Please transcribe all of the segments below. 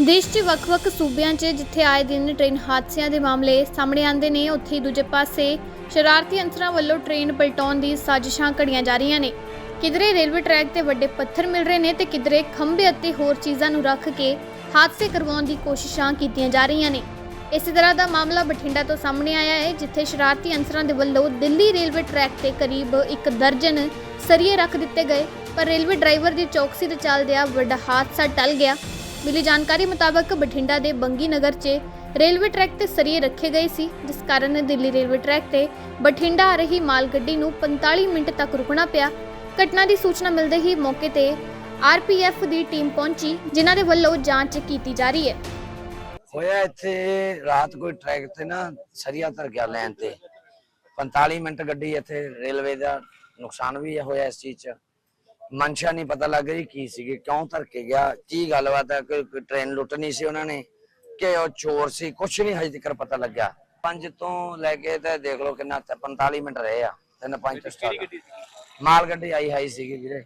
ਦੇਸ਼ 'ਚ ਵੱਖ-ਵੱਖ ਸੂਬਿਆਂ 'ਚ ਜਿੱਥੇ ਆਏ ਦਿਨ ਟ੍ਰੇਨ ਹਾਦਸਿਆਂ ਦੇ ਮਾਮਲੇ ਸਾਹਮਣੇ ਆਉਂਦੇ ਨੇ, ਉੱਥੇ ਹੀ ਦੂਜੇ ਪਾਸੇ ਸ਼ਰਾਰਤੀ ਅੰਸਰਾਂ ਵੱਲੋਂ ਟ੍ਰੇਨ ਪਲਟਾਉਣ ਦੀ ਸਾਜ਼ਿਸ਼ਾਂ ਘੜੀਆਂ ਜਾ ਰਹੀਆਂ ਨੇ। ਕਿਧਰੇ ਰੇਲਵੇ ਟਰੈਕ ਤੇ ਵੱਡੇ ਪੱਥਰ ਮਿਲ ਰਹੇ ਨੇ ਤੇ ਕਿਧਰੇ ਖੰਭੇ ਅਤੇ ਹੋਰ ਚੀਜ਼ਾਂ ਨੂੰ ਰੱਖ ਕੇ ਹਾਦਸੇ ਕਰਵਾਉਣ ਦੀ ਕੋਸ਼ਿਸ਼ਾਂ ਕੀਤੀਆਂ ਜਾ ਰਹੀਆਂ ਨੇ। ਇਸੇ ਤਰ੍ਹਾਂ ਦਾ ਮਾਮਲਾ ਬਠਿੰਡਾ ਤੋਂ ਸਾਹਮਣੇ ਆਇਆ ਹੈ, ਜਿੱਥੇ ਸ਼ਰਾਰਤੀ ਅੰਸਰਾਂ ਦੇ ਵੱਲੋਂ ਦਿੱਲੀ ਰੇਲਵੇ ਟਰੈਕ ਤੇ ਕਰੀਬ ਇੱਕ ਦਰਜਨ ਸਰੀਏ ਰੱਖ ਦਿੱਤੇ ਗਏ, ਪਰ ਰੇਲਵੇ ਡਰਾਈਵਰ ਦੀ ਚੌਕਸੀ ਦੇ ਚੱਲਦਿਆਂ ਵੱਡਾ ਹਾਦਸਾ ਟਲ ਗਿਆ। ਮਿਲੀ ਜਾਣਕਾਰੀ ਮੁਤਾਬਕ ਬਠਿੰਡਾ ਦੇ ਬੰਗੀ ਨਗਰ 'ਚ ਰੇਲਵੇ ਟਰੈਕ ਤੇ ਸਰੀਏ ਰੱਖੇ ਗਏ ਸੀ, ਜਿਸ ਕਾਰਨ ਦਿੱਲੀ ਰੇਲਵੇ ਟਰੈਕ ਤੇ ਬਠਿੰਡਾ ਆ ਰਹੀ ਮਾਲ ਗੱਡੀ ਨੂੰ 45 ਮਿੰਟ ਤੱਕ ਰੁਕਣਾ ਪਿਆ। ਘਟਨਾ ਦੀ ਸੂਚਨਾ ਮਿਲਦੇ ਹੀ ਮੌਕੇ ਤੇ ਆਰਪੀਐਫ ਦੀ ਟੀਮ ਪਹੁੰਚੀ, ਜਿਨ੍ਹਾਂ ਦੇ ਵੱਲੋਂ ਜਾਂਚ ਕੀਤੀ ਜਾ ਰਹੀ ਹੈ। ਹੋਇਆ ਇੱਥੇ ਰਾਤ ਕੋਈ ਟਰੈਕ ਤੇ ਨਾ ਸਰੀਆ ਧਰ ਗਿਆ ਲੈਣ ਤੇ। 45 ਮਿੰਟ ਗੱਡੀ ਇੱਥੇ ਰੇਲਵੇ ਦਾ ਨੁਕਸਾਨ ਵੀ ਹੋਇਆ ਇਸ ਚੀਜ਼ 'ਚ। ਮਨਸ਼ਾ ਨਹੀਂ ਪਤਾ ਲੱਗ ਰਹੀ ਕੀ ਸੀਗੀ ਕਿਉਂ ਧਰ ਕੇ ਗਿਆ ਕੀ ਗੱਲਬਾਤ ਹੈ ਕੋਈ ਟ੍ਰੇਨ ਲੁੱਟਣੀ ਸੀ ਉਹਨਾਂ ਨੇ ਕਿ ਉਹ ਚੋਰ ਸੀ ਕੁਝ ਨਹੀਂ ਹਜੇ ਤੱਕ ਪਤਾ ਲੱਗਿਆ। ਪੰਜ ਤੋਂ ਲੈ ਕੇ ਤੇ ਦੇਖ ਲਓ ਕਿੰਨਾ ਤੇ 45 ਮਿੰਟ ਰਹੇ ਆ ਤਿੰਨ ਪੰਜ ਤੋਂ ਕਿਹੜੀ start। ਗੱਡੀ ਸੀ ਮਾਲ ਗੱਡੀ ਆਈ ਹਾਈ ਸੀਗੀ ਵੀਰੇ।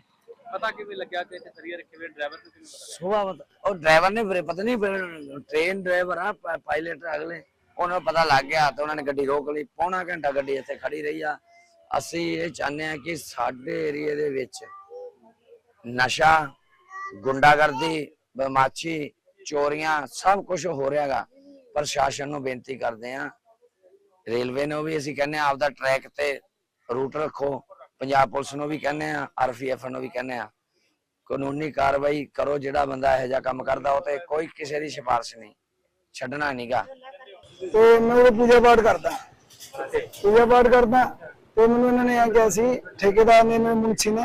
ਪਤਾ ਕਿਵੇਂ ਲੱਗਿਆ ਕਿ ਇੱਥੇ ਸਰੀਆ ਰੱਖੇ ਹੋਏ ਡਰਾਈਵਰ ਨੂੰ ਕਿਵੇਂ ਪਤਾ ਪਤਾ ਉਹ ਡਰਾਈਵਰ ਨੇ ਵੀਰੇ ਪਤਾ ਨਹੀਂ ਟ੍ਰੇਨ ਡਰਾਈਵਰ ਆ ਪਾਇਲਟ ਅਗਲੇ ਉਹਨਾਂ ਨੂੰ ਪਤਾ ਲੱਗ ਗਿਆ ਤੇ ਉਹਨਾਂ ਨੇ ਗੱਡੀ ਰੋਕ ਲਈ ਪੌਣਾ ਘੰਟਾ ਗੱਡੀ ਇੱਥੇ ਖੜੀ ਰਹੀ ਆ। ਅਸੀਂ ਇਹ ਚਾਹੁੰਦੇ ਆ ਕਿ ਸਾਡੇ ਏਰੀਏ ਦੇ ਵਿੱਚ ਨਸ਼ਾ ਗੁੰਡਾਗਰਦੀ ਬਦਮਾਸ਼ੀ ਚੋਰੀਆਂ ਸਭ ਕੁਝ ਹੋ ਰਿਹਾਗਾ ਪ੍ਰਸ਼ਾਸਨ ਨੂੰ ਬੇਨਤੀ ਕਰਦੇ ਆ ਰੇਲਵੇ ਨੂੰ ਵੀ ਅਸੀਂ ਕਹਿੰਦੇ ਆ ਆਪਦਾ ਟਰੈਕ ਤੇ ਰੂਟ ਰੱਖੋ। ਪੰਜਾਬ ਪੁਲਿਸ ਨੂੰ ਵੀ ਕਹਿੰਦੇ ਆ ਆਰਪੀਐਫ ਨੂੰ ਵੀ ਕਹਿੰਦੇ ਆ ਕਾਨੂੰਨੀ ਕਾਰਵਾਈ ਕਰੋ ਜਿਹੜਾ ਬੰਦਾ ਇਹੋ ਜਿਹਾ ਕੰਮ ਕਰਦਾ ਉਹ ਤੇ ਕੋਈ ਕਿਸੇ ਦੀ ਸਿਫਾਰਿਸ਼ ਨਹੀਂ। ਛੱਡਣਾ ਨਹੀਂਗਾ। ਤੇ ਮੈਂ ਉਹ ਪੂਜਾ ਪਾਠ ਕਰਦਾ। ਪੂਜਾ ਪਾਠ ਕਰਦਾ ਤੇ ਮੈਨੂੰ ਇਹਨਾਂ ਨੇ ਆ ਕਿਹਾ ਸੀ ਠੇਕੇਦਾਰ ਨੇ ਮੈਨੂੰ ਮੁਨਸੀ ਨੇ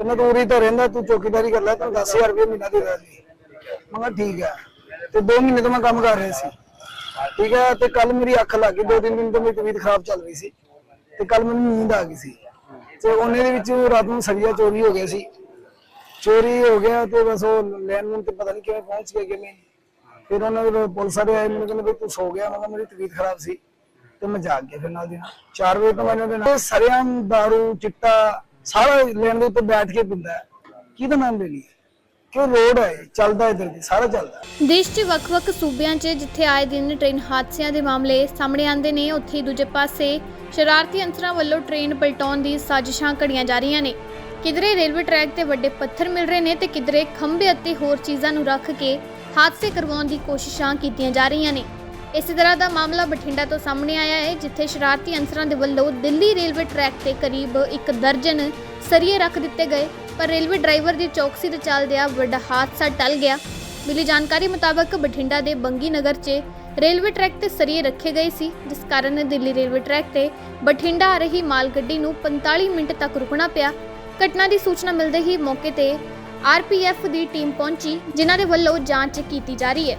ਤੂੰ ਉਰੀ ਤਾਂ ਰਹਿੰਦਾ, ਤੂੰ ਚੌਕੀਦਾਰੀ ਕਰ ਲੈ, ਤੈਨੂੰ 10000 ਰੁਪਏ ਮਹੀਨਾ ਦੇ ਦਾਂਗੇ। ਮੈਂ ਕਿਹਾ ਠੀਕ ਹੈ ਤੇ 2 ਮਹੀਨੇ ਤੋਂ ਮੈਂ ਕੰਮ ਕਰ ਰਿਹਾ ਸੀ। ਠੀਕ ਹੈ ਤੇ ਕੱਲ ਮੇਰੀ ਅੱਖ ਲੱਗ ਗਈ, ਦੋ ਤਿੰਨ ਦਿਨ ਤੋਂ ਮੇਰੀ ਤਬੀਅਤ ਖਰਾਬ ਚੱਲ ਰਹੀ ਸੀ। ਤੇ ਕੱਲ ਮੈਨੂੰ ਨੀਂਦ ਆ ਗਈ ਸੀ। ਤੇ ਉਹਨੇ ਦੇ ਵਿੱਚ ਰਾਤ ਨੂੰ ਸਰੀਆ ਚੋਰੀ ਹੋ ਗਿਆ ਸੀ। ਚੋਰੀ ਹੋ ਗਿਆ ਤੇ ਬਸ ਉਹ ਲੈਣ ਨੂੰ ਤੇ ਪਤਾ ਨਹੀਂ ਕਿਵੇਂ ਪਹੁੰਚ ਗਿਆ ਕਿਵੇਂ। ਫਿਰ ਉਹਨਾਂ ਦੇ ਪੁਲਿਸ ਵਾਲੇ ਆਏ, ਮੈਨੂੰ ਕਹਿੰਦੇ ਵੀ ਤੂੰ ਸੋ ਗਿਆ, ਮੈਂ ਕਿਹਾ ਮੇਰੀ ਤਬੀਅਤ ਖਰਾਬ ਸੀ। ਤੇ ਮੈਂ ਜਾਗ ਗਿਆ ਫਿਰ ਨਾਲ ਦੀ ਨਾਲ। 4 ਵਜੇ ਤੋਂ ਮੈਨੂੰ ਦੇ ਨਾਲ। ਸਰਿਆਮ दारू ਚਿੱਟਾ ਸਾਰਾ ਲੈਣ ਦੇ ਉੱਤੇ ਬੈਠ ਕੇ ਪਿੰਦਾ ਹੈ। ਕਿਹਦਾ ਨਾਮ ਲੈ ਲਈ ਕਿਉਂ ਰੋਡ ਹੈ ਚੱਲਦਾ ਇਧਰ ਦੀ ਸਾਰਾ ਚੱਲਦਾ ਦੇਸ਼ 'ਚ ਵੱਖ-ਵੱਖ ਸੂਬਿਆਂ 'ਚ ਜਿੱਥੇ ਆਏ ਦਿਨ ਟ੍ਰੇਨ ਹਾਦਸਿਆਂ ਦੇ ਮਾਮਲੇ ਸਾਹਮਣੇ ਆਉਂਦੇ ਨੇ, ਉੱਥੇ ਹੀ ਦੂਜੇ ਪਾਸੇ ਸ਼ਰਾਰਤੀ ਅੰਸਰਾਂ ਵੱਲੋਂ ਟ੍ਰੇਨ ਪਲਟਾਉਣ ਦੀ ਸਾਜ਼ਿਸ਼ਾਂ ਘੜੀਆਂ ਜਾ ਰਹੀਆਂ ਨੇ। ਕਿਧਰੇ ਰੇਲਵੇ ਟਰੈਕ ਤੇ ਵੱਡੇ ਪੱਥਰ ਮਿਲ ਰਹੇ ਨੇ ਤੇ ਕਿਧਰੇ ਖੰਭੇ ਅਤੇ ਹੋਰ ਚੀਜ਼ਾਂ ਨੂੰ ਰੱਖ ਕੇ ਹਾਦਸੇ ਕਰਵਾਉਣ ਦੀ ਕੋਸ਼ਿਸ਼ਾਂ ਕੀਤੀਆਂ ਜਾ ਰਹੀਆਂ ਨੇ। ਇਸੇ ਤਰ੍ਹਾਂ ਦਾ ਮਾਮਲਾ ਬਠਿੰਡਾ ਤੋਂ ਸਾਹਮਣੇ ਆਇਆ ਹੈ, ਜਿੱਥੇ ਸ਼ਰਾਰਤੀ ਅਨਸਰਾਂ ਦੇ ਵੱਲੋਂ ਦਿੱਲੀ ਰੇਲਵੇ ਟਰੈਕ ਤੇ ਕਰੀਬ ਇੱਕ ਦਰਜਨ ਸਰੀਏ ਰੱਖ ਦਿੱਤੇ ਗਏ, ਪਰ ਰੇਲਵੇ ਡਰਾਈਵਰ ਦੀ ਚੌਕਸੀ ਦੇ ਚੱਲਦਿਆਂ ਵੱਡਾ ਹਾਦਸਾ ਟਲ ਗਿਆ। ਮਿਲੀ ਜਾਣਕਾਰੀ ਮੁਤਾਬਕ ਬਠਿੰਡਾ ਦੇ ਬੰਗੀ ਨਗਰ 'ਚ ਰੇਲਵੇ ਟਰੈਕ ਤੇ ਸਰੀਏ ਰੱਖੇ ਗਏ ਸੀ, ਜਿਸ ਕਾਰਨ ਦਿੱਲੀ ਰੇਲਵੇ ਟਰੈਕ ਤੇ ਬਠਿੰਡਾ ਆ ਰਹੀ ਮਾਲ ਗੱਡੀ ਨੂੰ 45 ਮਿੰਟ ਤੱਕ ਰੁਕਣਾ ਪਿਆ। ਘਟਨਾ ਦੀ ਸੂਚਨਾ ਮਿਲਦੇ ਹੀ ਮੌਕੇ ਤੇ ਆਰਪੀਐਫ ਦੀ ਟੀਮ ਪਹੁੰਚੀ, ਜਿਨ੍ਹਾਂ ਦੇ ਵੱਲੋਂ ਜਾਂਚ ਕੀਤੀ ਜਾ ਰਹੀ ਹੈ।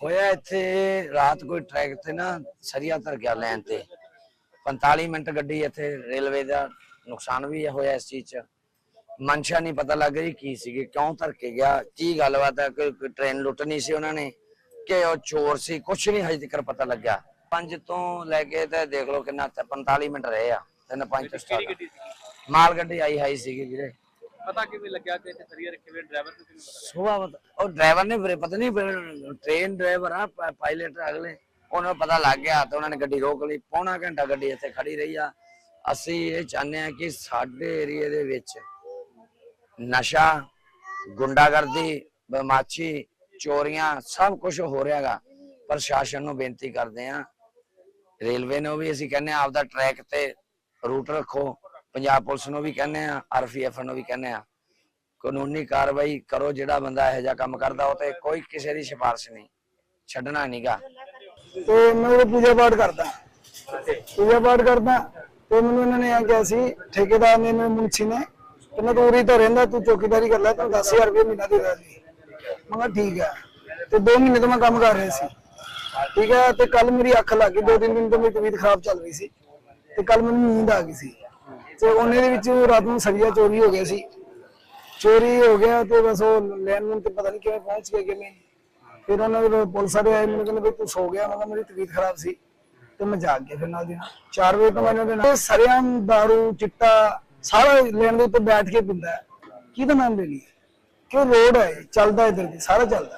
ਹੋਇਆ ਇੱਥੇ ਰਾਤ ਕੋਈ ਟਰੈਕ ਤੇ ਨਾ ਸਰੀਆ ਧਰ ਗਿਆ ਲੈਣ ਤੇ। 45 ਮਿੰਟ ਗੱਡੀ ਇੱਥੇ ਰੇਲਵੇ ਦਾ ਨੁਕਸਾਨ ਵੀ ਹੋਇਆ ਇਸ ਚੀਜ਼ 'ਚ। ਮਨਸ਼ਾ ਨਹੀਂ ਪਤਾ ਲੱਗ ਰਹੀ ਕੀ ਸੀਗੀ ਕਿਉਂ ਧਰ ਕੇ ਗਿਆ ਕੀ ਗੱਲਬਾਤ ਹੈ ਕੋਈ ਟ੍ਰੇਨ ਲੁੱਟਣੀ ਸੀ ਉਹਨਾਂ ਨੇ ਕਿ ਉਹ ਚੋਰ ਸੀ ਕੁਝ ਨਹੀਂ ਹਜੇ ਤੱਕ ਪਤਾ ਲੱਗਿਆ। ਪੰਜ ਤੋਂ ਲੈ ਕੇ ਤੇ ਦੇਖ ਲਓ ਕਿੰਨਾ ਤੇ 45 ਮਿੰਟ ਰਹੇ ਆ ਤਿੰਨ ਪੰਜ ਤੋਂ ਮਾਲ ਗੱਡੀ ਆਈ ਹਾਈ ਸੀਗੀ ਵੀਰੇ। ਪਤਾ ਕਿਵੇਂ ਲੱਗਿਆ ਕਿ ਇੱਥੇ ਸਰੀਆ ਰੱਖੇ ਹੋਏ ਡਰਾਈਵਰ ਨੂੰ ਕਿਵੇਂ ਪਤਾ ਸੁਬਾਹ ਉਹ ਡਰਾਈਵਰ ਨੇ ਵੀਰੇ, ਪਤਾ ਨਹੀਂ ਟ੍ਰੇਨ ਡਰਾਈਵਰ ਆ ਪਾਇਲਟ ਅਗਲੇ। ਉਹਨਾਂ ਨੂੰ ਪਤਾ ਲੱਗ ਗਿਆ ਤੇ ਉਹਨਾਂ ਨੇ ਗੱਡੀ ਰੋਕ ਲਈ। ਪੌਣਾ ਘੰਟਾ ਗੱਡੀ ਇੱਥੇ ਖੜੀ ਰਹੀ ਆ। ਅਸੀਂ ਇਹ ਚਾਹੁੰਦੇ ਆ ਕਿ ਸਾਡੇ ਏਰੀਏ ਦੇ ਵਿੱਚ ਨਸ਼ਾ, ਗੁੰਡਾਗਰਦੀ, ਬਦਮਾਸ਼ੀ, ਚੋਰੀਆਂ ਸਭ ਕੁਝ ਹੋ ਰਿਹਾਗਾ ਪ੍ਰਸ਼ਾਸਨ ਨੂੰ ਬੇਨਤੀ ਕਰਦੇ ਆ ਰੇਲਵੇ ਨੂੰ ਵੀ ਅਸੀਂ ਕਹਿੰਦੇ ਆ ਆਪਦਾ ਟਰੈਕ ਤੇ ਰੂਟ ਰੱਖੋ। ਪੰਜਾਬ ਪੁਲਿਸ ਨੂੰ ਵੀ ਕਹਿੰਦੇ ਆ ਆਰਪੀਐਫ ਨੂੰ ਵੀ ਕਹਿੰਦੇ ਆ ਕਾਨੂੰਨੀ ਕਾਰਵਾਈ ਕਰੋ ਜਿਹੜਾ ਬੰਦਾ ਇਹੋ ਜਿਹਾ ਕੰਮ ਕਰਦਾ ਉਹ ਤੇ ਕੋਈ ਕਿਸੇ ਦੀ ਸਿਫਾਰਿਸ਼ ਨਹੀਂ ਛੱਡਣਾ ਨਹੀਂਗਾ ਤੇ ਮੈਂ ਉਹ ਪੂਜਾ ਪਾਠ ਕਰਦਾ। ਪੂਜਾ ਪਾਠ ਕਰਦਾ ਤੇ ਮੈਨੂੰ ਇਹਨਾਂ ਨੇ ਆ ਕਿਹਾ ਸੀ ਠੇਕੇਦਾਰ ਨੇ ਮੈਨੂੰ ਮੁਨਸੀ ਨੇ ਕਹਿੰਦਾ ਤੂੰ ਉਰੀ ਤਾਂ ਰਹਿੰਦਾ ਤੂੰ ਚੌਕੀਦਾਰੀ ਕਰ ਲੈ ਤੈਨੂੰ 10000 ਰੁਪਏ ਮਹੀਨਾ ਦੇ ਦਾਂਗੇ। ਮੈਂ ਕਿਹਾ ਠੀਕ ਹੈ ਤੇ 2 ਮਹੀਨੇ ਤੋਂ ਮੈਂ ਕੰਮ ਕਰ ਰਿਹਾ ਸੀ। ਠੀਕ ਹੈ ਤੇ ਕੱਲ ਮੇਰੀ ਅੱਖ ਲੱਗ ਗਈ ਦੋ ਤਿੰਨ ਦਿਨ ਤੋਂ ਮੇਰੀ ਤਬੀਅਤ ਖਰਾਬ ਚੱਲ ਰਹੀ ਸੀ ਤੇ ਕੱਲ ਮੈਨੂੰ ਨੀਂਦ ਆ ਗਈ ਸੀ। ਤੇ ਉਹਨੇ ਦੇ ਵਿੱਚ ਰਾਤ ਨੂੰ ਸਰੀਆ ਚੋਰੀ ਹੋ ਗਿਆ ਸੀ। ਚੋਰੀ ਹੋ ਗਿਆ ਤੇ ਬਸ ਉਹ ਲੈਣ ਨੂੰ ਤੇ ਪਤਾ ਨਹੀਂ ਕਿਵੇਂ ਪਹੁੰਚ ਗਏ ਕਿਵੇਂ। ਫਿਰ ਉਹਨਾਂ ਦੇ ਪੁਲਿਸ ਵਾਲੇ ਆਏ, ਮੈਨੂੰ ਕਹਿੰਦੇ ਵੀ ਤੂੰ ਸੋ ਗਿਆ, ਮੈਂ ਕਿਹਾ ਮੇਰੀ ਤਬੀਅਤ ਖਰਾਬ ਸੀ ਤੇ ਮੈਂ ਜਾਗ ਗਿਆ ਫਿਰ ਨਾਲ ਦੀ ਨਾਲ। 4 ਵਜੇ ਤੋਂ ਮੈਨੂੰ ਦੇ ਨਾਲ ਸਰਿਆਮ दारू ਚਿੱਟਾ ਸਾਰਾ ਲੈਣ ਦੇ ਉੱਤੇ ਬੈਠ ਕੇ ਪਿੰਦਾ। ਕਿਹਦਾ ਨਾਮ ਲੈ ਲਈ ਕਿਉਂ ਰੋਡ ਹੈ ਚੱਲਦਾ ਇਧਰ ਦੀ ਸਾਰਾ ਚੱਲਦਾ।